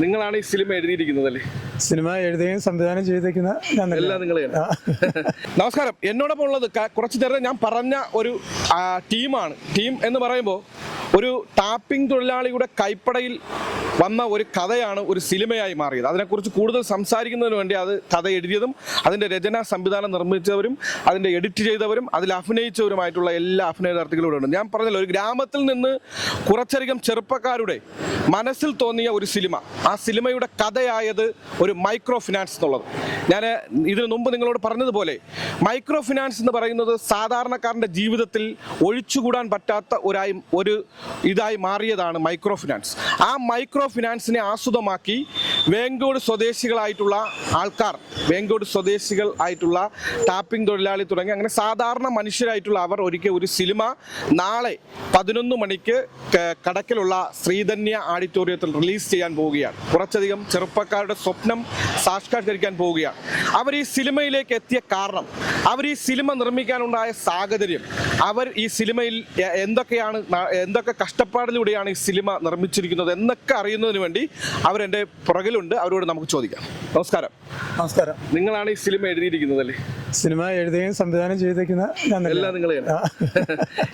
നിങ്ങളാണ് ഈ സിനിമ എഴുതിയിരിക്കുന്നത് അല്ലേ? സിനിമ എഴുതുകയും സംവിധാനം ചെയ്തേക്കുന്ന. എല്ലാം നിങ്ങൾ. നമസ്കാരം. എന്നോടൊപ്പം ഉള്ളത് കുറച്ച് നേരം ഞാൻ പറഞ്ഞ ഒരു ടീമാണ്. ടീം എന്ന് പറയുമ്പോൾ ഒരു ടാപ്പിംഗ് തൊഴിലാളിയുടെ കൈപ്പടയിൽ വന്ന ഒരു കഥയാണ് ഒരു സിനിമയായി മാറിയത്. അതിനെക്കുറിച്ച് കൂടുതൽ സംസാരിക്കുന്നതിന് വേണ്ടി അത് കഥ എഴുതിയതും അതിന്റെ രചന സംവിധാനം നിർമ്മിച്ചവരും അതിന്റെ എഡിറ്റ് ചെയ്തവരും അതിൽ അഭിനയിച്ചവരുമായിട്ടുള്ള എല്ലാ അഭിനേതാർത്ഥികളും ഉണ്ട് ഞാൻ പറഞ്ഞല്ലോ ഒരു ഗ്രാമത്തിൽ നിന്ന് കുറച്ചധികം ചെറുപ്പക്കാരുടെ മനസ്സിൽ തോന്നിയ ഒരു സിനിമ. ആ സിനിമയുടെ കഥയായത് ഒരു മൈക്രോ ഫിനാൻസ് എന്നുള്ളത്. ഞാൻ ഇതിനു മുമ്പ് നിങ്ങളോട് പറഞ്ഞതുപോലെ മൈക്രോ ഫിനാൻസ് എന്ന് പറയുന്നത് സാധാരണക്കാരന്റെ ജീവിതത്തിൽ ഒഴിച്ചുകൂടാൻ പറ്റാത്ത ഒരായി ഒരു ഇതായി മാറിയതാണ് മൈക്രോ ഫിനാൻസ് ആ മൈക്രോ ഫിനാൻസിനെ ആസ്വദമാക്കി വേങ്കോട് സ്വദേശികളായിട്ടുള്ള ആൾക്കാർ വേങ്കോട് സ്വദേശികൾ ആയിട്ടുള്ള ടാപ്പിംഗ് തൊഴിലാളി തുടങ്ങി അങ്ങനെ സാധാരണ മനുഷ്യരായിട്ടുള്ള അവർ ഒരിക്കൽ ഒരു സിനിമ നാളെ പതിനൊന്ന് മണിക്ക് കടക്കിലുള്ള ശ്രീധന്യ ഓഡിറ്റോറിയത്തിൽ റിലീസ് ചെയ്യാൻ പോവുകയാണ്. കുറച്ചധികം ചെറുപ്പക്കാരുടെ സ്വപ്നം സാക്ഷാത്കരിക്കാൻ പോവുകയാണ്. അവർ ഈ സിനിമയിലേക്ക് എത്തിയ കാരണം അവർ ഈ സിനിമ നിർമ്മിക്കാനുണ്ടായ സാഹചര്യം അവർ ഈ സിനിമയിൽ എന്തൊക്കെയാണ് എന്തൊക്കെ കഷ്ടപ്പാടിലൂടെയാണ് ഈ സിനിമ നിർമ്മിച്ചിരിക്കുന്നത് എന്നൊക്കെ അറിയുന്നതിന് വേണ്ടി അവരെന്റെ പുറകിലുണ്ട്. അവരോട് നമുക്ക് ചോദിക്കാം. നമസ്കാരം. നമസ്കാരം. നിങ്ങളാണ് ഈ സിനിമ എഴുതിയിരിക്കുന്നത് അല്ലേ സിനിമ എഴുതുകയും സംവിധാനം ചെയ്തേക്കുന്ന ഞാൻ. എല്ലാം നിങ്ങൾ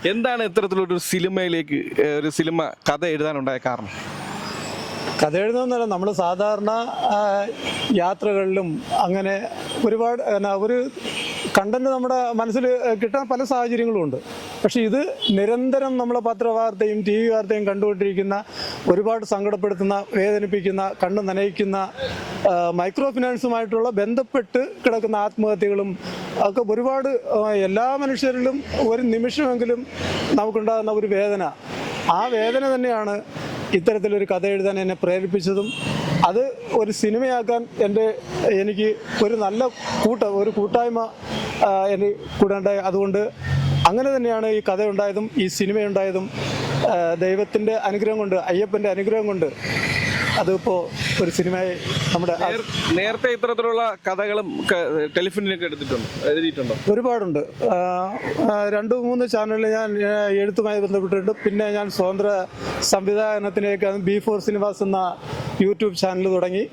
എന്താണ് ഇത്തരത്തിലൊരു സിനിമയിലേക്ക് ഒരു സിനിമ കഥ എഴുതാനുണ്ടായ കാരണം? കഥ എഴുതുന്നതല്ല നമ്മൾ സാധാരണ യാത്രകളിലും അങ്ങനെ ഒരുപാട് ഒരു കണ്ടന്റ് നമ്മുടെ മനസ്സിൽ കിട്ടാൻ പല സാഹചര്യങ്ങളും ഉണ്ട്. പക്ഷെ ഇത് നിരന്തരം നമ്മളെ പത്രവാർത്തയും ടി വി വാർത്തയും കണ്ടുകൊണ്ടിരിക്കുന്ന ഒരുപാട് സങ്കടപ്പെടുത്തുന്ന വേദനിപ്പിക്കുന്ന കണ്ണ് നനയിക്കുന്ന മൈക്രോ ഫിനാൻസുമായിട്ടുള്ള ബന്ധപ്പെട്ട് കിടക്കുന്ന ആത്മഹത്യകളും ഒക്കെ ഒരുപാട് എല്ലാ മനുഷ്യരിലും ഒരു നിമിഷമെങ്കിലും നമുക്കുണ്ടാകുന്ന ഒരു വേദന. ആ വേദന തന്നെയാണ് ഇത്തരത്തിലൊരു കഥ എഴുതാൻ എന്നെ പ്രേരിപ്പിച്ചതും അത് ഒരു സിനിമയാക്കാൻ എന്റെ എനിക്ക് ഒരു നല്ല കൂട്ട ഒരു കൂട്ടായ്മ എന്റെ കൂടെ ഉണ്ടായി അതുകൊണ്ട് അങ്ങനെ തന്നെയാണ് ഈ കഥ ഉണ്ടായതും ഈ സിനിമ ഉണ്ടായതും ദൈവത്തിന്റെ അനുഗ്രഹം കൊണ്ട് അയ്യപ്പന്റെ അനുഗ്രഹം കൊണ്ട് അതിപ്പോൾ ഒരു സിനിമയെ നമ്മുടെ നേരത്തെ ഇത്തരത്തിലുള്ള കഥകളും ടെലിഫിനിലൊക്കെ എടുത്തിട്ടുണ്ട് എഴുതിയിട്ടുണ്ടോ? ഒരുപാടുണ്ട്. രണ്ട് മൂന്ന് ചാനലിൽ ഞാൻ എഴുത്തുമായി ബന്ധപ്പെട്ടിട്ടുണ്ട്. പിന്നെ ഞാൻ സ്വതന്ത്ര സംവിധാനത്തിലേക്ക് ബി ഫോർ സിനിമാസ് എന്ന യൂട്യൂബ് ചാനൽ തുടങ്ങി.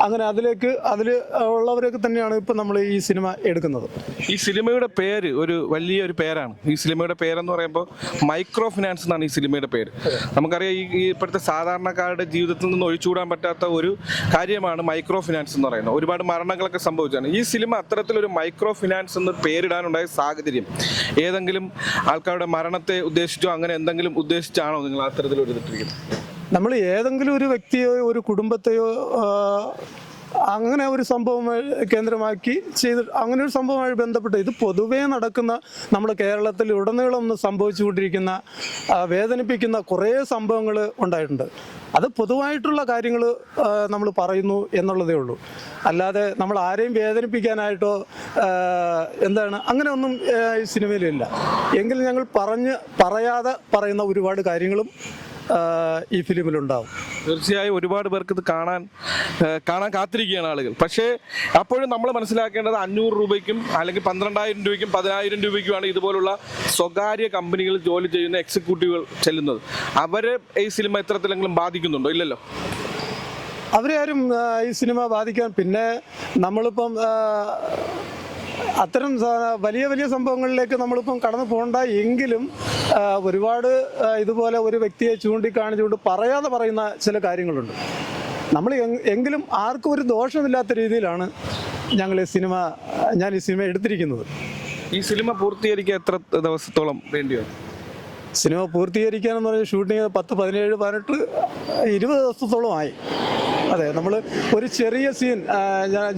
അങ്ങനെ അതിലേക്ക് അതിൽ ഉള്ളവരൊക്കെ തന്നെയാണ് ഇപ്പം നമ്മൾ ഈ സിനിമ എടുക്കുന്നത്. ഈ സിനിമയുടെ പേര് ഒരു വലിയൊരു പേരാണ്. ഈ സിനിമയുടെ പേരെന്ന് പറയുമ്പോൾ മൈക്രോ ഫിനാൻസ് എന്നാണ് ഈ സിനിമയുടെ പേര്. നമുക്കറിയാം ഈ ഇപ്പോഴത്തെ സാധാരണക്കാരുടെ ജീവിതത്തിൽ നിന്ന് ഒഴിച്ചുകൂടാൻ പറ്റാത്ത ഒരു കാര്യമാണ് മൈക്രോ ഫിനാൻസ് എന്ന് പറയുന്നത്. ഒരുപാട് മരണങ്ങളൊക്കെ സംഭവിച്ചാണ്. ഈ സിനിമ അത്തരത്തിലൊരു മൈക്രോ ഫിനാൻസ് എന്ന് പേരിടാനുണ്ടായ സാഹചര്യം ഏതെങ്കിലും ആൾക്കാരുടെ മരണത്തെ ഉദ്ദേശിച്ചോ അങ്ങനെ എന്തെങ്കിലും ഉദ്ദേശിച്ചാണോ നിങ്ങൾ അത്തരത്തിലൊരു ഇതിട്ടിരിക്കുന്നത് നമ്മൾ ഏതെങ്കിലും ഒരു വ്യക്തിയോ ഒരു കുടുംബത്തെയോ അങ്ങനെ ഒരു സംഭവം കേന്ദ്രമാക്കി ചെയ്ത് അങ്ങനെ ഒരു സംഭവമായി ബന്ധപ്പെട്ട് ഇത് പൊതുവേ നടക്കുന്ന നമ്മുടെ കേരളത്തിൽ ഉടനീളം ഒന്ന് സംഭവിച്ചുകൊണ്ടിരിക്കുന്ന വേദനിപ്പിക്കുന്ന കുറേ സംഭവങ്ങൾ ഉണ്ടായിട്ടുണ്ട്. അത് പൊതുവായിട്ടുള്ള കാര്യങ്ങൾ നമ്മൾ പറയുന്നു എന്നുള്ളതേ ഉള്ളൂ. അല്ലാതെ നമ്മൾ ആരെയും വേദനിപ്പിക്കാനായിട്ടോ എന്താണ് അങ്ങനെ ഒന്നും ഈ സിനിമയിലില്ല. എങ്കിലും ഞങ്ങൾ പറഞ്ഞ് പറയാതെ പറയുന്ന ഒരുപാട് കാര്യങ്ങളും ഈ ഫിലിമിലുണ്ടാവും. തീർച്ചയായും ഒരുപാട് പേർക്ക് ഇത് കാണാൻ കാണാൻ കാത്തിരിക്കുകയാണ് ആളുകൾ. പക്ഷേ അപ്പോഴും നമ്മൾ മനസ്സിലാക്കേണ്ടത് അഞ്ഞൂറ് രൂപയ്ക്കും അല്ലെങ്കിൽ പന്ത്രണ്ടായിരം രൂപയ്ക്കും പതിനായിരം രൂപയ്ക്കുമാണ് ഇതുപോലുള്ള സ്വകാര്യ കമ്പനികളിൽ ജോലി ചെയ്യുന്ന എക്സിക്യൂട്ടീവുകൾ ചെല്ലുന്നത്. അവരെ ഈ സിനിമ എത്രത്തിലെങ്കിലും ബാധിക്കുന്നുണ്ടോ? ഇല്ലല്ലോ. അവരെ ആരും ഈ സിനിമ ബാധിക്കാൻ പിന്നെ നമ്മളിപ്പം അത്തരം വലിയ വലിയ സംഭവങ്ങളിലേക്ക് നമ്മളിപ്പം കടന്നു പോകണ്ട എങ്കിലും ഒരുപാട് ഇതുപോലെ ഒരു വ്യക്തിയെ ചൂണ്ടിക്കാണിച്ചുകൊണ്ട് പറയാതെ പറയുന്ന ചില കാര്യങ്ങളുണ്ട്. നമ്മൾ എങ്കിലും ആർക്കും ഒരു ദോഷമില്ലാത്ത രീതിയിലാണ് ഞങ്ങൾ ഈ സിനിമ ഞാൻ ഈ സിനിമ എടുത്തിരിക്കുന്നത്. ഈ സിനിമ പൂർത്തീകരിക്കാൻ എത്ര ദിവസത്തോളം വേണ്ടിയോ? സിനിമ പൂർത്തീകരിക്കാൻ എന്ന് പറഞ്ഞാൽ ഷൂട്ടിങ് പത്ത് പതിനേഴ് പതിനെട്ട് ഇരുപത് ദിവസത്തോളമായി. അതെ നമ്മൾ ഒരു ചെറിയ സീൻ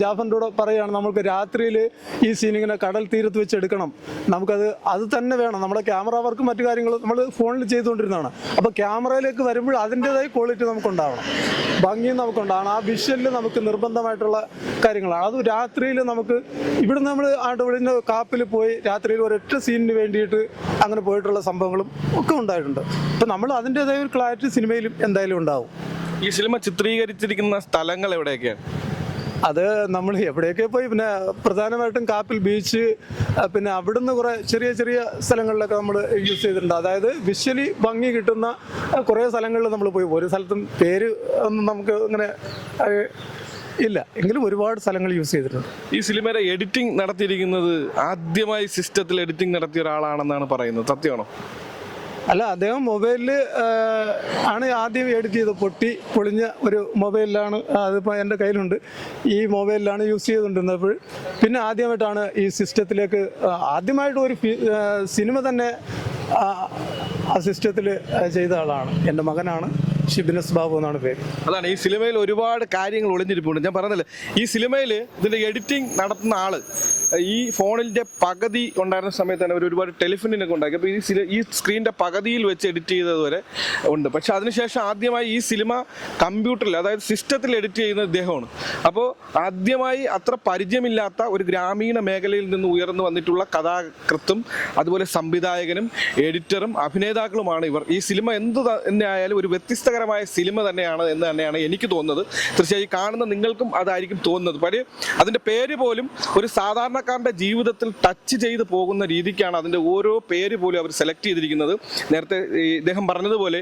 ജാഫറിന്റെ പറയുകയാണ് നമുക്ക് രാത്രിയിൽ ഈ സീൻ ഇങ്ങനെ കടൽ തീരത്ത് വെച്ച് എടുക്കണം. നമുക്കത് അത് തന്നെ വേണം. നമ്മുടെ ക്യാമറ വർക്കും മറ്റു കാര്യങ്ങളും നമ്മൾ ഫോണിൽ ചെയ്തുകൊണ്ടിരുന്നതാണ്. അപ്പോൾ ക്യാമറയിലേക്ക് വരുമ്പോൾ അതിന്റെതായ ക്വാളിറ്റി നമുക്കുണ്ടാവണം. ഭംഗിയും നമുക്കുണ്ടാവണം. ആ വിഷ്വലിൽ നമുക്ക് നിർബന്ധമായിട്ടുള്ള കാര്യങ്ങളാണ്. അത് രാത്രിയിൽ നമുക്ക് ഇവിടുന്ന് നമ്മൾ ആട്ടുപടിന്റെ കാപ്പിൽ പോയി രാത്രിയിൽ ഒരൊറ്റ സീനിന് വേണ്ടിയിട്ട് അങ്ങനെ പോയിട്ടുള്ള സംഭവങ്ങളും ഒക്കെ ഉണ്ടായിട്ടുണ്ട്. അപ്പം നമ്മൾ അതിന്റെതായ ഒരു ക്ലാരിറ്റി സിനിമയിലും എന്തായാലും ഉണ്ടാവും. ഈ സിനിമ ചിത്രീകരിച്ചിരിക്കുന്ന സ്ഥലങ്ങൾ എവിടെയൊക്കെയാണ്? അത് നമ്മൾ എവിടെയൊക്കെ പോയി പിന്നെ പ്രധാനമായിട്ടും കാപ്പിൽ ബീച്ച് പിന്നെ അവിടുന്ന് കുറേ ചെറിയ ചെറിയ സ്ഥലങ്ങളിലൊക്കെ നമ്മൾ യൂസ് ചെയ്തിട്ടുണ്ട്. അതായത് വിഷ്വലി ഭംഗി കിട്ടുന്ന കുറെ സ്ഥലങ്ങളിൽ നമ്മൾ പോയി. ഒരു സ്ഥലത്തും പേര് ഒന്നും നമുക്ക് അങ്ങനെ ഇല്ല. എങ്കിലും ഒരുപാട് സ്ഥലങ്ങൾ യൂസ് ചെയ്തിട്ടുണ്ട്. ഈ സിനിമയുടെ എഡിറ്റിംഗ് നടത്തിയിരിക്കുന്നത് ആദ്യമായി സിസ്റ്റത്തിൽ എഡിറ്റിംഗ് നടത്തിയ ഒരാളാണെന്നാണ് പറയുന്നത്. സത്യമാണോ? അല്ല അദ്ദേഹം മൊബൈലിൽ ആണ് ആദ്യം എഡിറ്റ് ചെയ്ത് പൊട്ടി പൊളിഞ്ഞ ഒരു മൊബൈലിലാണ് അതിപ്പോൾ എന്റെ കയ്യിലുണ്ട്. ഈ മൊബൈലിലാണ് യൂസ് ചെയ്തുകൊണ്ടിരുന്നപ്പോൾ പിന്നെ ആദ്യമായിട്ടാണ് ഈ സിസ്റ്റത്തിലേക്ക് ആദ്യമായിട്ട് ഒരു സിനിമ തന്നെ ആ, സിസ്റ്റത്തിൽ ചെയ്ത ആളാണ്. എന്റെ മകനാണ് ഷിബിനസ് ബാബു എന്നാണ് പേര്. അതാണ് ഈ സിനിമയിൽ ഒരുപാട് കാര്യങ്ങൾ ഒളിഞ്ഞിരിപ്പുണ്ട്. ഞാൻ പറഞ്ഞില്ല ഈ സിനിമയിൽ ഇതിന്റെ എഡിറ്റിംഗ് നടത്തുന്ന ആൾ ഈ ഫോണിന്റെ പകുതി ഉണ്ടായിരുന്ന സമയത്ത് തന്നെ അവർ ഒരുപാട് ടെലിഫോണിനൊക്കെ ഉണ്ടാക്കി. അപ്പോൾ ഈ ഈ സ്ക്രീനിന്റെ പകുതിയിൽ വെച്ച് എഡിറ്റ് ചെയ്തത് വരെ ഉണ്ട്. പക്ഷെ അതിനുശേഷം ആദ്യമായി ഈ സിനിമ കമ്പ്യൂട്ടറിൽ അതായത് സിസ്റ്റത്തിൽ എഡിറ്റ് ചെയ്യുന്ന ഇദ്ദേഹമാണ്. അപ്പോൾ ആദ്യമായി അത്ര പരിചയമില്ലാത്ത ഒരു ഗ്രാമീണ മേഖലയിൽ നിന്ന് ഉയർന്നു വന്നിട്ടുള്ള കഥാകൃത്തും അതുപോലെ സംവിധായകനും എഡിറ്ററും അഭിനേതാക്കളുമാണ് ഇവർ. ഈ സിനിമ എന്ത് തന്നെ ഒരു വ്യത്യസ്തകരമായ സിനിമ തന്നെയാണ് എന്ന് തന്നെയാണ് എനിക്ക് തോന്നുന്നത്. തീർച്ചയായും കാണുന്ന നിങ്ങൾക്കും അതായിരിക്കും തോന്നുന്നത്. പക്ഷേ അതിന്റെ പേര് പോലും ഒരു സാധാരണക്കാരന്റെ ജീവിതത്തിൽ ടച്ച് ചെയ്ത് പോകുന്ന രീതിക്കാണ് അതിന്റെ ഓരോ പേര് പോലും അവർ സെലക്ട് ചെയ്തിരിക്കുന്നത്. നേരത്തെ ഇദ്ദേഹം പറഞ്ഞതുപോലെ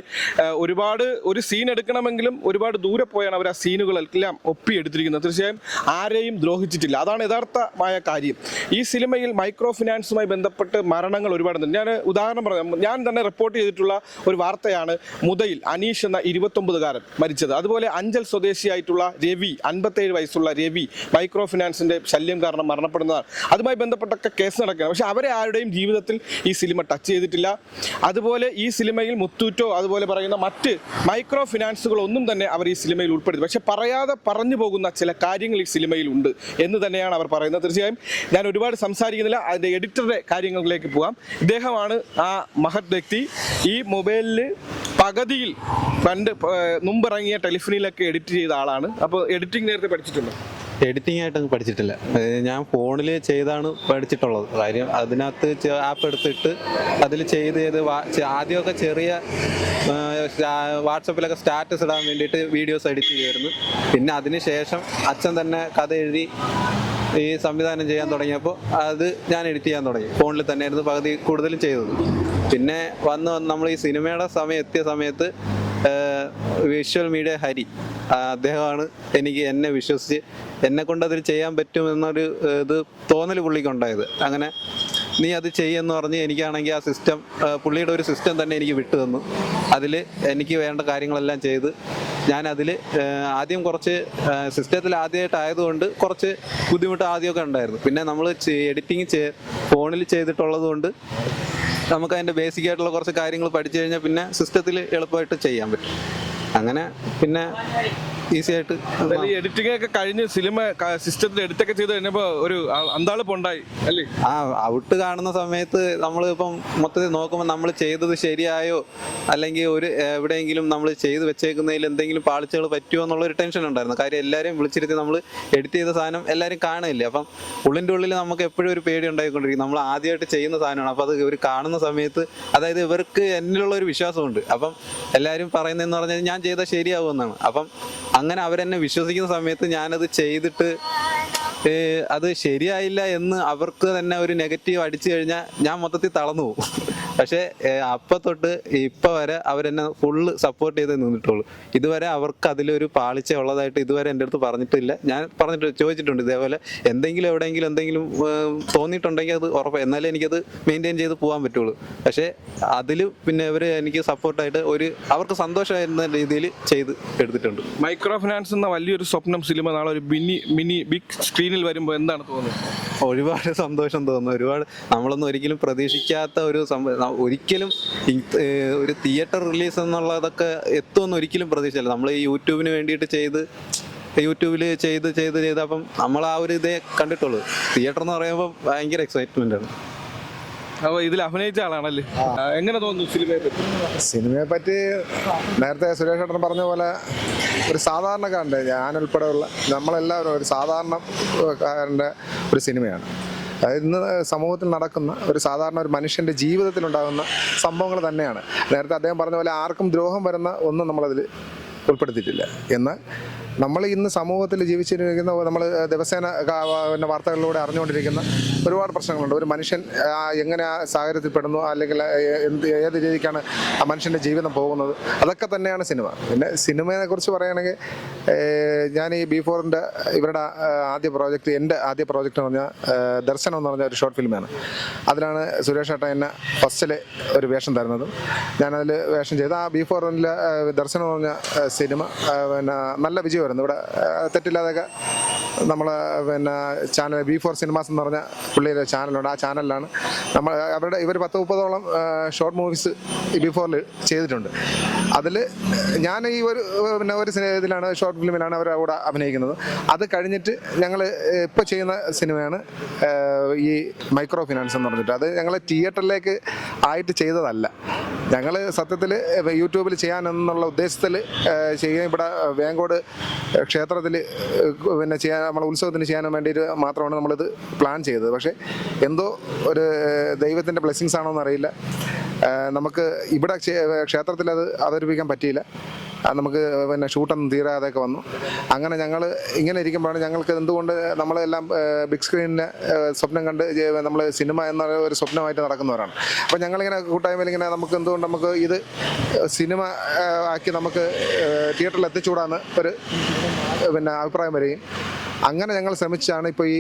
ഒരുപാട് ഒരു സീൻ എടുക്കണമെങ്കിലും ഒരുപാട് ദൂരെ പോയാണ് അവർ ആ സീനുകളെല്ലാം ഒപ്പിയെടുത്തിരിക്കുന്നത്. തീർച്ചയായും ആരെയും ദ്രോഹിച്ചിട്ടില്ല. അതാണ് യഥാർത്ഥമായ കാര്യം. ഈ സിനിമയിൽ മൈക്രോ ഫിനാൻസുമായി ബന്ധപ്പെട്ട് മരണങ്ങൾ ഒരുപാടുണ്ട് ഞാൻ ഉദാഹരണം പറയാം. ഞാൻ തന്നെ റിപ്പോർട്ട് ചെയ്തിട്ടുള്ള ഒരു വാർത്തയാണ് മുതയിൽ അനീഷ് എന്ന ഇരുപത്തൊമ്പതുകാരൻ മരിച്ചത്. അതുപോലെ അഞ്ചൽ സ്വദേശിയായിട്ടുള്ള രവി അൻപത്തേഴ് വയസ്സുള്ള രവി മൈക്രോ ഫിനാൻസിന്റെ ശല്യം കാരണം മരണപ്പെടുന്നതാണ്. അതുമായി ബന്ധപ്പെട്ടൊക്കെ കേസ് നടക്കുകയാണ്. പക്ഷെ അവരെ ആരുടെയും ജീവിതത്തിൽ ഈ സിനിമ ടച്ച് ചെയ്തിട്ടില്ല. അതുപോലെ ഈ സിനിമയിൽ മുത്തൂറ്റോ അതുപോലെ പറയുന്ന മറ്റ് മൈക്രോ ഫിനാൻസുകളൊന്നും തന്നെ അവർ ഈ സിനിമയിൽ ഉൾപ്പെടുത്തി. പക്ഷെ പറയാതെ പറഞ്ഞു പോകുന്ന ചില കാര്യങ്ങൾ ഈ സിനിമയിൽ ഉണ്ട് എന്ന് തന്നെയാണ് അവർ പറയുന്നത്. തീർച്ചയായും ഞാൻ ഒരുപാട് സംസാരിക്കുന്നില്ല. അതിന്റെ എഡിറ്ററുടെ കാര്യങ്ങളിലേക്ക് പോകാം. ഇദ്ദേഹമാണ് ആ മഹത് വ്യക്തി. ഈ മൊബൈലിൽ പകുതിയിൽ പണ്ട് മുമ്പിറങ്ങിയ ടെലിഫോണിലൊക്കെ എഡിറ്റ് ചെയ്ത ആളാണ്. അപ്പോൾ എഡിറ്റിംഗ് നേരത്തെ പഠിച്ചിട്ടുണ്ട്. എഡിറ്റിംഗ് ആയിട്ടൊന്നും പഠിച്ചിട്ടില്ല. ഞാൻ ഫോണിൽ ചെയ്താണ് പഠിച്ചിട്ടുള്ളത്. കാര്യം അതിനകത്ത് ആപ്പ് എടുത്തിട്ട് അതിൽ ചെയ്ത് ചെയ്ത് ആദ്യമൊക്കെ ചെറിയ വാട്സപ്പിലൊക്കെ സ്റ്റാറ്റസ് ഇടാൻ വേണ്ടിയിട്ട് വീഡിയോസ് എഡിറ്റ് ചെയ്യുമായിരുന്നു. പിന്നെ അതിന് ശേഷം അച്ഛൻ തന്നെ കഥ എഴുതി ഈ സംവിധാനം ചെയ്യാൻ തുടങ്ങിയപ്പോൾ അത് ഞാൻ എഡിറ്റ് ചെയ്യാൻ തുടങ്ങി. ഫോണിൽ തന്നെയായിരുന്നു പകുതി കൂടുതലും ചെയ്തത്. പിന്നെ വന്ന് നമ്മൾ ഈ സിനിമയുടെ സമയം എത്തിയ സമയത്ത് വിഷ്വൽ മീഡിയ ഹരി. അദ്ദേഹമാണ് എനിക്ക് എന്നെ വിശ്വസിച്ച് എന്നെ കൊണ്ട് അതിൽ ചെയ്യാൻ പറ്റും എന്നൊരു ഇത് തോന്നൽ പുള്ളിക്കുണ്ടായത് അങ്ങനെ നീ അത് ചെയ്യുമെന്ന് പറഞ്ഞ് എനിക്കാണെങ്കിൽ ആ സിസ്റ്റം പുള്ളിയുടെ ഒരു സിസ്റ്റം തന്നെ എനിക്ക് വിട്ടു തന്നു. അതിൽ എനിക്ക് വേണ്ട കാര്യങ്ങളെല്ലാം ചെയ്ത് ഞാൻ അതിൽ ആദ്യം കുറച്ച് സിസ്റ്റത്തിൽ ആദ്യമായിട്ടായതുകൊണ്ട് കുറച്ച് ബുദ്ധിമുട്ട് ആദ്യമൊക്കെ ഉണ്ടായിരുന്നു. പിന്നെ നമ്മൾ എഡിറ്റിംഗ് ഫോണിൽ ചെയ്തിട്ടുള്ളത് കൊണ്ട് നമുക്ക് അതിന്റെ ബേസിക് ആയിട്ടുള്ള കുറച്ച് കാര്യങ്ങൾ പഠിച്ചു കഴിഞ്ഞാൽ പിന്നെ സിസ്റ്റത്തിൽ എളുപ്പമായിട്ട് ചെയ്യാൻ പറ്റും. അങ്ങനെ പിന്നെ ഈസി ആയിട്ട് എഡിറ്റിംഗ് ഒക്കെ കഴിഞ്ഞ് സിനിമ സിസ്റ്റത്തിൽ എഡിറ്റൊക്കെ ചെയ്ത് കഴിഞ്ഞപ്പോൾ ഒരു അന്താളിപ്പുണ്ടായി അല്ലേ? ആ ഔട്ട് കാണുന്ന സമയത്ത് നമ്മൾ ഇപ്പം മൊത്തത്തിൽ നോക്കുമ്പോൾ നമ്മൾ ചെയ്തത് ശരിയായോ അല്ലെങ്കിൽ ഒരു എവിടെയെങ്കിലും നമ്മൾ ചെയ്ത് വെച്ചേക്കുന്നതിൽ എന്തെങ്കിലും പാളിച്ചകൾ പറ്റുമോ എന്നുള്ള ഒരു ടെൻഷൻ ഉണ്ടായിരുന്നു. കാര്യം എല്ലാവരെയും വിളിച്ചിരുത്തി നമ്മൾ എഡിറ്റ് ചെയ്ത സാധനം എല്ലാവരും കാണില്ലേ അപ്പം ഉള്ളിന്റെ ഉള്ളിൽ നമുക്ക് എപ്പോഴും ഒരു പേടി ഉണ്ടായിക്കൊണ്ടിരിക്കും. നമ്മൾ ആദ്യമായിട്ട് ചെയ്യുന്ന സാധനമാണ്. അപ്പോൾ അത് ഇവർ കാണുന്ന സമയത്ത് അതായത് ഇവർക്ക് എന്നിലുള്ള ഒരു വിശ്വാസമുണ്ട്. അപ്പം എല്ലാവരും പറയുന്നതെന്ന് പറഞ്ഞാൽ ഞാൻ ചെയ്താൽ ശരിയാവുമെന്നാണ്. അപ്പം അങ്ങനെ അവരെന്നെ വിശ്വസിക്കുന്ന സമയത്ത് ഞാനത് ചെയ്തിട്ട് അത് ശരിയായില്ല എന്ന് അവർക്ക് തന്നെ ഒരു നെഗറ്റീവ് അടിച്ചു കഴിഞ്ഞാൽ ഞാൻ മൊത്തത്തിൽ തളർന്നു പോകും. പക്ഷേ അപ്പൊ തൊട്ട് ഇപ്പൊ വരെ അവരെന്നെ ഫുള്ള് സപ്പോർട്ട് ചെയ്ത് നിന്നിട്ടുള്ളൂ. ഇതുവരെ അവർക്ക് അതിലൊരു പാളിച്ച ഉള്ളതായിട്ട് ഇതുവരെ എന്റെ അടുത്ത് പറഞ്ഞിട്ടില്ല. ഞാൻ പറഞ്ഞിട്ട് ചോദിച്ചിട്ടുണ്ട് ഇതേപോലെ എന്തെങ്കിലും എവിടെയെങ്കിലും എന്തെങ്കിലും തോന്നിയിട്ടുണ്ടെങ്കിൽ അത് ഉറപ്പ്. എന്നാലേ എനിക്കത് മെയിന്റെയിൻ ചെയ്ത് പോകാൻ പറ്റുള്ളൂ. പക്ഷേ അതിൽ പിന്നെ ഇവർ എനിക്ക് സപ്പോർട്ടായിട്ട് ഒരു അവർക്ക് സന്തോഷമായിരുന്ന രീതിയിൽ ചെയ്ത് എടുത്തിട്ടുണ്ട്. മൈക്രോ ഫിനാൻസ് എന്ന വലിയൊരു സ്വപ്നം സിനിമ നാളെ ഒരു മിനി മിനി ബിഗ് സ്ക്രീനിൽ വരുമ്പോൾ എന്താണ് തോന്നുന്നത്? ഒരുപാട് സന്തോഷം തോന്നുന്നു. ഒരുപാട് നമ്മളൊന്നും ഒരിക്കലും പ്രതീക്ഷിക്കാത്ത ഒരു സംഭവം ഒരിക്കലും ഒരു തിയേറ്റർ റിലീസ് എന്നുള്ളതൊക്കെ എത്തുമെന്ന് ഒരിക്കലും പ്രതീക്ഷിച്ചില്ല. നമ്മൾ ഈ യൂട്യൂബിന് വേണ്ടിയിട്ട് ചെയ്ത് യൂട്യൂബിൽ ചെയ്ത് ചെയ്ത് ചെയ്ത് അപ്പം നമ്മൾ ആ ഒരു ഇതേ കണ്ടിട്ടുള്ളൂ. തിയേറ്റർ എന്ന് പറയുമ്പോൾ ഭയങ്കര എക്സൈറ്റ്മെന്റ് ആണ്. ഇതിൽ അഭിനയിച്ച ആളാണല്ലേ? എങ്ങനെ തോന്നുന്നു സിനിമയെ പറ്റി? സിനിമയെ പറ്റി നേരത്തെ സുരേഷ് ഏട്ടൻ പറഞ്ഞ പോലെ ഒരു സാധാരണക്കാരന്റെ ഞാനുൾപ്പെടെയുള്ള നമ്മളെല്ലാവരും ഒരു സാധാരണക്കാരന്റെ ഒരു സിനിമയാണ്. അതായത് ഇന്ന് സമൂഹത്തിൽ നടക്കുന്ന ഒരു സാധാരണ ഒരു മനുഷ്യന്റെ ജീവിതത്തിലുണ്ടാകുന്ന സംഭവങ്ങൾ തന്നെയാണ്. നേരത്തെ അദ്ദേഹം പറഞ്ഞ പോലെ ആർക്കും ദ്രോഹം വരുന്ന ഒന്നും നമ്മളതിൽ ഉൾപ്പെടുത്തിയിട്ടില്ല. എന്നാൽ നമ്മൾ ഇന്ന് സമൂഹത്തിൽ ജീവിച്ചിരിക്കുന്ന നമ്മൾ ദിവസേന പിന്നെ വാർത്തകളിലൂടെ അറിഞ്ഞുകൊണ്ടിരിക്കുന്ന ഒരുപാട് പ്രശ്നങ്ങളുണ്ട്. ഒരു മനുഷ്യൻ എങ്ങനെ ആ സാഹചര്യത്തിൽപ്പെടുന്നു അല്ലെങ്കിൽ എന്ത് ഏത് രീതിക്കാണ് ആ മനുഷ്യന്റെ ജീവിതം പോകുന്നത്? അതൊക്കെ തന്നെയാണ് സിനിമ. പിന്നെ സിനിമയെ കുറിച്ച് പറയുകയാണെങ്കിൽ ഞാൻ ഈ ബി ഫോറിന്റെ ഇവരുടെ ആദ്യ പ്രോജക്റ്റ് എന്റെ ആദ്യ പ്രോജക്റ്റ് എന്ന് പറഞ്ഞാൽ ദർശനം എന്ന് പറഞ്ഞ ഒരു ഷോർട്ട് ഫിലിമാണ്. അതിലാണ് സുരേഷ് ഏട്ടൻ എന്നെ ഫസ്റ്റിൽ ഒരു വേഷം തരുന്നത്. ഞാനതിൽ വേഷം ചെയ്ത് ആ ബി ഫോറിന്റെ ദർശനം എന്ന് പറഞ്ഞ സിനിമ പിന്നെ നല്ല വിജയമായിരുന്നു ഇവിടെ തെറ്റില്ലാതെയൊക്കെ നമ്മൾ പിന്നെ ചാനൽ ബി ഫോർ സിനിമാസ് എന്ന് പറഞ്ഞ പുള്ളിയുടെ ചാനലുണ്ട്. ആ ചാനലിലാണ് നമ്മൾ അവരുടെ ഇവർ പത്ത് മുപ്പതോളം ഷോർട്ട് മൂവീസ് ബി ഫോറിൽ ചെയ്തിട്ടുണ്ട്. അതിൽ ഞാൻ ഈ ഒരു പിന്നെ ഒരു ഇതിലാണ് ഷോർട്ട് ഫിലിമിലാണ് അവർ കൂടെ അഭിനയിക്കുന്നത്. അത് കഴിഞ്ഞിട്ട് ഞങ്ങൾ ഇപ്പോൾ ചെയ്യുന്ന സിനിമയാണ് ഈ മൈക്രോ ഫിനാൻസ് എന്ന് പറഞ്ഞിട്ട്. അത് ഞങ്ങൾ തിയേറ്ററിലേക്ക് ആയിട്ട് ചെയ്തതല്ല. ഞങ്ങൾ സത്യത്തിൽ യൂട്യൂബിൽ ചെയ്യാനെന്നുള്ള ഉദ്ദേശത്തിൽ ചെയ്യാൻ ഇവിടെ വേങ്കോട് ക്ഷേത്രത്തിൽ പിന്നെ ചെയ്യാൻ നമ്മൾ ഉത്സവത്തിന് ചെയ്യാനും വേണ്ടിയിട്ട് മാത്രമാണ് നമ്മളിത് പ്ലാൻ ചെയ്തത്. പക്ഷേ എന്തോ ഒരു ദൈവത്തിന്റെ ബ്ലെസ്സിങ്സ് ആണോ എന്നറിയില്ല നമുക്ക് ഇവിടെ ക്ഷേത്രത്തിൽ അത് അവതരിപ്പിക്കാൻ പറ്റിയില്ല. നമുക്ക് പിന്നെ ഷൂട്ടൊന്നും തീരാതെയൊക്കെ വന്നു. അങ്ങനെ ഞങ്ങൾ ഇങ്ങനെ ഇരിക്കുമ്പോഴാണ് ഞങ്ങൾക്ക് എന്തുകൊണ്ട് നമ്മളെല്ലാം ബിഗ് സ്ക്രീനിന് സ്വപ്നം കണ്ട് നമ്മൾ സിനിമ എന്ന ഒരു സ്വപ്നമായിട്ട് നടക്കുന്നവരാണ്. അപ്പോൾ ഞങ്ങളിങ്ങനെ കൂട്ടായ്മയിൽ ഇങ്ങനെ നമുക്ക് എന്തുകൊണ്ട് നമുക്ക് ഇത് സിനിമ ആക്കി നമുക്ക് തിയേറ്ററിൽ എത്തിച്ചുകൂടാന്ന് ഒരു പിന്നെ അഭിപ്രായം വരികയും അങ്ങനെ ഞങ്ങൾ ശ്രമിച്ചാണ് ഇപ്പോൾ ഈ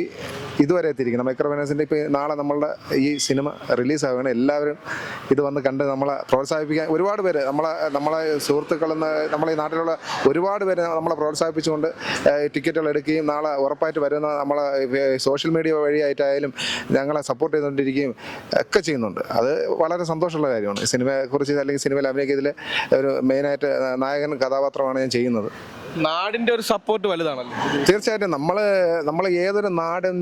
ഇതുവരെ എത്തിയിരിക്കുന്നത്. മൈക്രോ ഫൈനാൻസിന്റെ ഇപ്പോൾ നാളെ നമ്മളുടെ ഈ സിനിമ റിലീസാവുകയാണ്. എല്ലാവരും ഇത് വന്ന് കണ്ട് നമ്മളെ പ്രോത്സാഹിപ്പിക്കാൻ ഒരുപാട് പേര് നമ്മളെ നമ്മളെ സുഹൃത്തുക്കളെന്ന് നമ്മളെ ഈ നാട്ടിലുള്ള ഒരുപാട് പേര് നമ്മളെ പ്രോത്സാഹിപ്പിച്ചുകൊണ്ട് ടിക്കറ്റുകൾ എടുക്കുകയും നാളെ ഉറപ്പായിട്ട് വരുന്ന നമ്മളെ സോഷ്യൽ മീഡിയ വഴിയായിട്ടായാലും ഞങ്ങളെ സപ്പോർട്ട് ചെയ്തുകൊണ്ടിരിക്കുകയും ഒക്കെ ചെയ്യുന്നുണ്ട്. അത് വളരെ സന്തോഷമുള്ള കാര്യമാണ്. സിനിമയെക്കുറിച്ച് അല്ലെങ്കിൽ സിനിമയിൽ അഭിനയിക്കുന്നതിൽ ഒരു മെയിനായിട്ട് നായകൻ കഥാപാത്രമാണ് ഞാൻ ചെയ്യുന്നത്. നാടിന്റെ ഒരു സപ്പോർട്ട് വലുതാണല്ലോ. തീർച്ചയായിട്ടും നമ്മൾ നമ്മൾ ഏതൊരു നാടും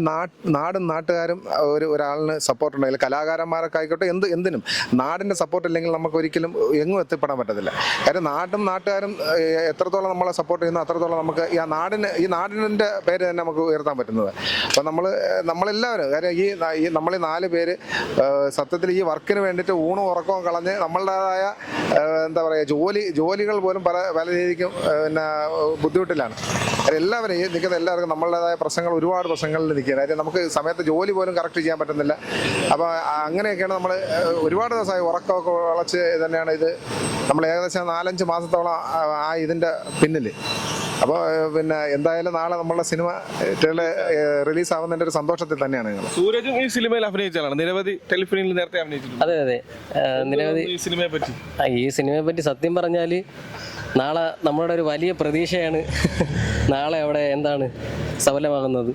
നാടും നാട്ടുകാരും ഒരു ഒരാളിന് സപ്പോർട്ട് ഉണ്ടെങ്കിൽ കലാകാരന്മാരൊക്കെ ആയിക്കോട്ടെ എന്ത് എന്തിനും നാടിന്റെ സപ്പോർട്ട് ഇല്ലെങ്കിൽ നമുക്ക് ഒരിക്കലും എങ്ങും എത്തിപ്പെടാൻ പറ്റത്തില്ല. കാര്യം നാട്ടും നാട്ടുകാരും എത്രത്തോളം നമ്മളെ സപ്പോർട്ട് ചെയ്യുന്നു അത്രത്തോളം നമുക്ക് ഈ നാടിന് ഈ നാടിന്റെ പേര് തന്നെ നമുക്ക് ഉയർത്താൻ പറ്റുന്നത്. അപ്പോൾ നമ്മൾ നമ്മളെല്ലാവരും കാര്യം ഈ ഈ നമ്മൾ ഈ നാല് പേര് സത്യത്തിൽ ഈ വർക്കിന് വേണ്ടിയിട്ട് ഊണും ഉറക്കവും കളഞ്ഞ് നമ്മളുടേതായ എന്താ പറയുക ജോലി ജോലികൾ പോലും പല പല രീതിക്കും പിന്നെ ബുദ്ധിമുട്ടിലാണ്. എല്ലാവരെയും നിൽക്കുന്ന എല്ലാവർക്കും നമ്മളുടേതായ പ്രശ്നങ്ങൾ ഒരുപാട് പ്രശ്നങ്ങളിൽ നിൽക്കുകയാണ്. കാര്യം നമുക്ക് സമയത്ത് ജോലി പോലും കറക്റ്റ് ചെയ്യാൻ പറ്റുന്നില്ല. അപ്പോൾ അങ്ങനെയൊക്കെയാണ് നമ്മൾ ഒരുപാട് ദിവസമായി ഉറക്കമൊക്കെ വളച്ച് തന്നെയാണ് ഇത്. നമ്മൾ ഏകദേശം നാലഞ്ച് മാസത്തോളം ആ- ഇതിന്റെ പിന്നിൽ അപ്പോൾ പിന്നെ എന്തായാലും നാളെ നമ്മളുടെ സിനിമ റിലീസ് ആവുന്നതിന്റെ ഒരു സന്തോഷത്തിൽ തന്നെയാണ് ഞങ്ങൾ സൂരജും ഈ സിനിമയിൽ അഭിനയിച്ചാണ് നിരവധി ടെലിഫിലിമിൽ നേരത്തെ അഭിനയിച്ചിട്ടുണ്ട്. അതെ അതെ. നിരവധി ഈ സിനിമയെ പറ്റി. ഈ സിനിമയെ പറ്റി സത്യം പറഞ്ഞാൽ നാളെ നമ്മളുടെ ഒരു വലിയ പ്രതീക്ഷയാണ്. നാളെ അവിടെ എന്താണ് സഫലമാകുന്നത്.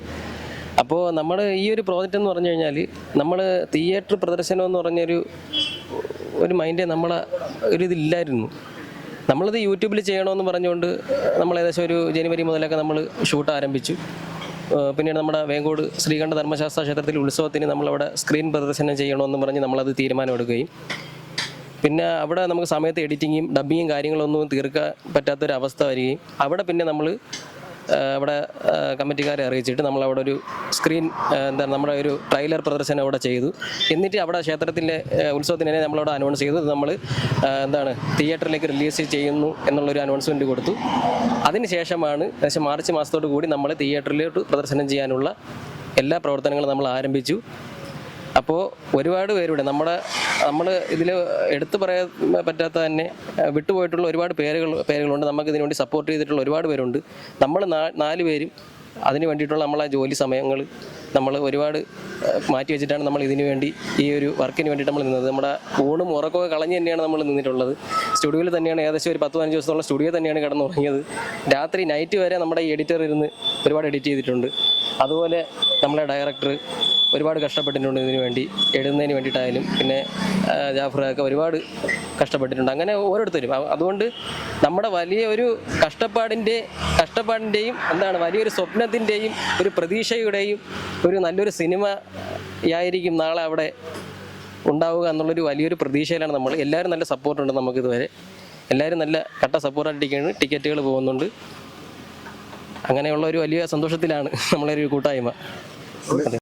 അപ്പോൾ നമ്മൾ ഈ ഒരു പ്രോജക്റ്റ് എന്ന് പറഞ്ഞു കഴിഞ്ഞാൽ നമ്മൾ തിയേറ്റർ പ്രദർശനം എന്ന് പറഞ്ഞൊരു ഒരു മൈൻഡ് നമ്മളെ ഒരു ഇതില്ലായിരുന്നു. നമ്മളിത് യൂട്യൂബിൽ ചെയ്യണമെന്ന് പറഞ്ഞുകൊണ്ട് നമ്മൾ ഏകദേശം ഒരു ജനുവരി മുതലൊക്കെ നമ്മൾ ഷൂട്ട് ആരംഭിച്ചു. പിന്നീട് നമ്മുടെ വേങ്കോട് ശ്രീകണ്ഠ ധർമ്മശാസ്ത്ര ക്ഷേത്രത്തിൽ ഉത്സവത്തിന് നമ്മളവിടെ സ്ക്രീൻ പ്രദർശനം ചെയ്യണമെന്ന് പറഞ്ഞ് നമ്മളത് തീരുമാനമെടുക്കുകയും. പിന്നെ അവിടെ നമുക്ക് സമയത്ത് എഡിറ്റിങ്ങും ഡബിങ്ങും കാര്യങ്ങളൊന്നും തീർക്കാൻ പറ്റാത്തൊരവസ്ഥ വരികയും അവിടെ പിന്നെ നമ്മൾ അവിടെ കമ്മിറ്റിക്കാരെ അറിയിച്ചിട്ട് നമ്മൾ അവിടെ ഒരു സ്ക്രീൻ എന്താ നമ്മുടെ ഒരു ട്രെയിലർ പ്രദർശനം അവിടെ ചെയ്തു. എന്നിട്ട് അവിടെ ക്ഷേത്രത്തിന്റെ ഉത്സവത്തിനെ നമ്മളവിടെ അനൗൺസ് ചെയ്തു. നമ്മൾ എന്താണ് തിയേറ്ററിലേക്ക് റിലീസ് ചെയ്യുന്നു എന്നുള്ളൊരു അനൗൺസ്മെന്റ് കൊടുത്തു. അതിനുശേഷമാണ് ഏകദേശം മാർച്ച് മാസത്തോടു കൂടി നമ്മൾ തിയേറ്ററിലോട്ട് പ്രദർശനം ചെയ്യാനുള്ള എല്ലാ പ്രവർത്തനങ്ങളും നമ്മൾ ആരംഭിച്ചു. അപ്പോൾ ഒരുപാട് പേരുടെ നമ്മുടെ നമ്മൾ ഇതിൽ എടുത്തു പറയാൻ പറ്റാത്ത തന്നെ വിട്ടുപോയിട്ടുള്ള ഒരുപാട് പേരുകൾ പേരുകളുണ്ട്. നമുക്ക് ഇതിനു വേണ്ടി സപ്പോർട്ട് ചെയ്തിട്ടുള്ള ഒരുപാട് പേരുണ്ട്. നമ്മൾ നാല് പേരും അതിന് വേണ്ടിയിട്ടുള്ള നമ്മളെ ജോലി സമയങ്ങൾ നമ്മൾ ഒരുപാട് മാറ്റി വെച്ചിട്ടാണ് നമ്മൾ ഇതിനു വേണ്ടി ഈ ഒരു വർക്കിന് വേണ്ടിയിട്ട് നമ്മൾ നിന്നത്. നമ്മുടെ ഊണും ഉറക്കമൊക്കെ കളഞ്ഞ് തന്നെയാണ് നമ്മൾ നിന്നിട്ടുള്ളത്. സ്റ്റുഡിയോയിൽ തന്നെയാണ് ഏകദേശം ഒരു പത്ത് പതിനഞ്ച് ദിവസത്തോളം സ്റ്റുഡിയോ തന്നെയാണ് കിടന്നുറങ്ങിയത്. രാത്രി നൈറ്റ് വരെ നമ്മുടെ ഈ എഡിറ്റർ ഇരുന്ന് ഒരുപാട് എഡിറ്റ് ചെയ്തിട്ടുണ്ട്. അതുപോലെ നമ്മളെ ഡയറക്ടർ ഒരുപാട് കഷ്ടപ്പെട്ടിട്ടുണ്ട് ഇതിനു വേണ്ടി എഴുതുന്നതിന് വേണ്ടിയിട്ടായാലും. പിന്നെ ജാഫറൊക്കെ ഒരുപാട് കഷ്ടപ്പെട്ടിട്ടുണ്ട്. അങ്ങനെ ഓരോരുത്തരും. അതുകൊണ്ട് നമ്മുടെ വലിയ ഒരു കഷ്ടപ്പാടിന്റെ കഷ്ടപ്പാടിന്റെയും എന്താണ് വലിയൊരു സ്വപ്നത്തിന്റെയും ഒരു പ്രതീക്ഷയുടെയും ഒരു നല്ലൊരു സിനിമയായിരിക്കും നാളെ അവിടെ ഉണ്ടാവുക എന്നുള്ളൊരു വലിയൊരു പ്രതീക്ഷയിലാണ് നമ്മൾ. എല്ലാവരും നല്ല സപ്പോർട്ടുണ്ട് നമുക്ക് ഇതുവരെ. എല്ലാവരും നല്ല കട്ട സപ്പോർട്ടായിട്ടിരിക്കുകയാണ് ടിക്കറ്റുകൾ പോകുന്നുണ്ട്. അങ്ങനെയുള്ള ഒരു വലിയ സന്തോഷത്തിലാണ് നമ്മളൊരു കൂട്ടായ്മ.